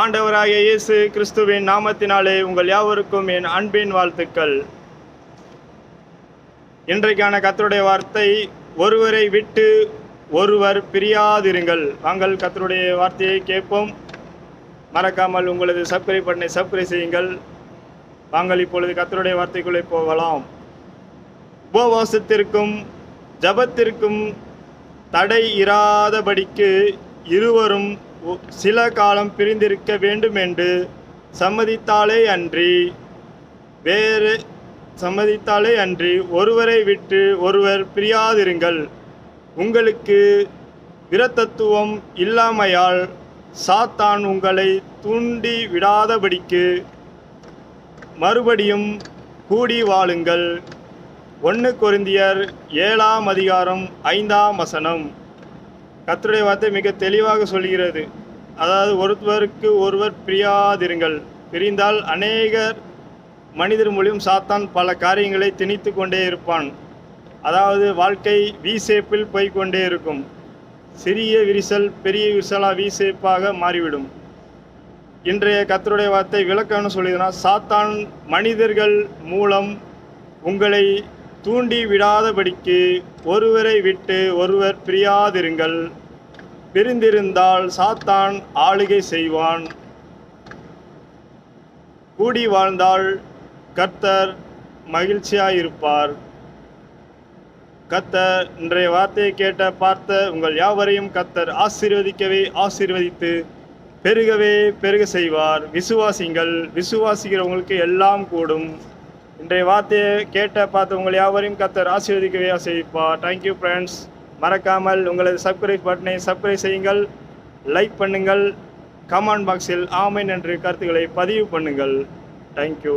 ஆண்டவராக இயேசு கிறிஸ்துவின் நாமத்தினாலே உங்கள் யாவருக்கும் என் அன்பின் வாழ்த்துக்கள். இன்றைக்கான கத்தருடைய வார்த்தை ஒருவரை விட்டு ஒருவர் பிரியாதிருங்கள். வாங்கள் கத்தருடைய வார்த்தையை கேட்போம். மறக்காமல் உங்களது சப்ஸ்கிரைப் பண்ணை சப்ஸ்கிரைப் செய்யுங்கள். வாங்கள் இப்பொழுது கத்தருடைய வார்த்தைக்குள்ளே போகலாம். உபவாசத்திற்கும் ஜபத்திற்கும் தடை இராதபடிக்கு இருவரும் சில காலம் பிரிந்திருக்க வேண்டும் என்று சம்மதித்தாலே அன்றி வேறு சம்மதித்தாலே அன்றி ஒருவரை விட்டு ஒருவர் பிரியாதிருங்கள். உங்களுக்கு விரத்தத்துவம் இல்லாமையால் சாத்தான் உங்களை தூண்டி விடாதபடிக்கு மறுபடியும் கூடி வாழுங்கள். ஒன்று கொரிந்தியர் ஏழாம் அதிகாரம் ஐந்தாம் வசனம். கத்துடைய வார்த்தை மிக தெளிவாக சொல்கிறது அதாவது ஒருவருக்கு ஒருவர் பிரியாதிருங்கள். பிரிந்தால் அநேகர் மனிதர் மூலியம் சாத்தான் பல காரியங்களை திணித்து கொண்டே இருப்பான். அதாவது வாழ்க்கை வி ஷேப்பில் போய்க்கொண்டே இருக்கும். சிறிய விரிசல் பெரிய விரிசலா வி மாறிவிடும். இன்றைய கத்தருடைய வார்த்தை விளக்கம்னு சொல்லிதுன்னா சாத்தான் மனிதர்கள் மூலம் உங்களை தூண்டி விடாதபடிக்கு ஒருவரை விட்டு ஒருவர் பிரியாதிருங்கள். பிரிந்திருந்தால் சாத்தான் ஆளுகை செய்வான். கூடி வாழ்ந்தால் கர்த்தர் மகிழ்ச்சியாயிருப்பார். கத்தர் இன்றைய வார்த்தையை கேட்ட பார்த்த உங்கள் யாவரையும் கர்த்தர் ஆசீர்வதிக்கவே ஆசீர்வதித்து பெருகவே பெருக செய்வார். விசுவாசிங்கள் விசுவாசிக்கிறவங்களுக்கு எல்லாம் கூடும். இன்றைய வார்த்தையை கேட்ட பார்த்த உங்கள் யாவரையும் கத்தர் ஆசீர்வதிக்கவே ஆசீர்விப்பார் தேங்க்யூ ஃப்ரெண்ட்ஸ் மறக்காமல் உங்களது சப்ஸ்கிரைப் பட்டனை சப்ஸ்கிரைப் செய்யுங்கள். லைக் பண்ணுங்கள். கமெண்ட் பாக்ஸில் ஆமைன் என்று கருத்துக்களை பதிவு பண்ணுங்கள். தேங்க்யூ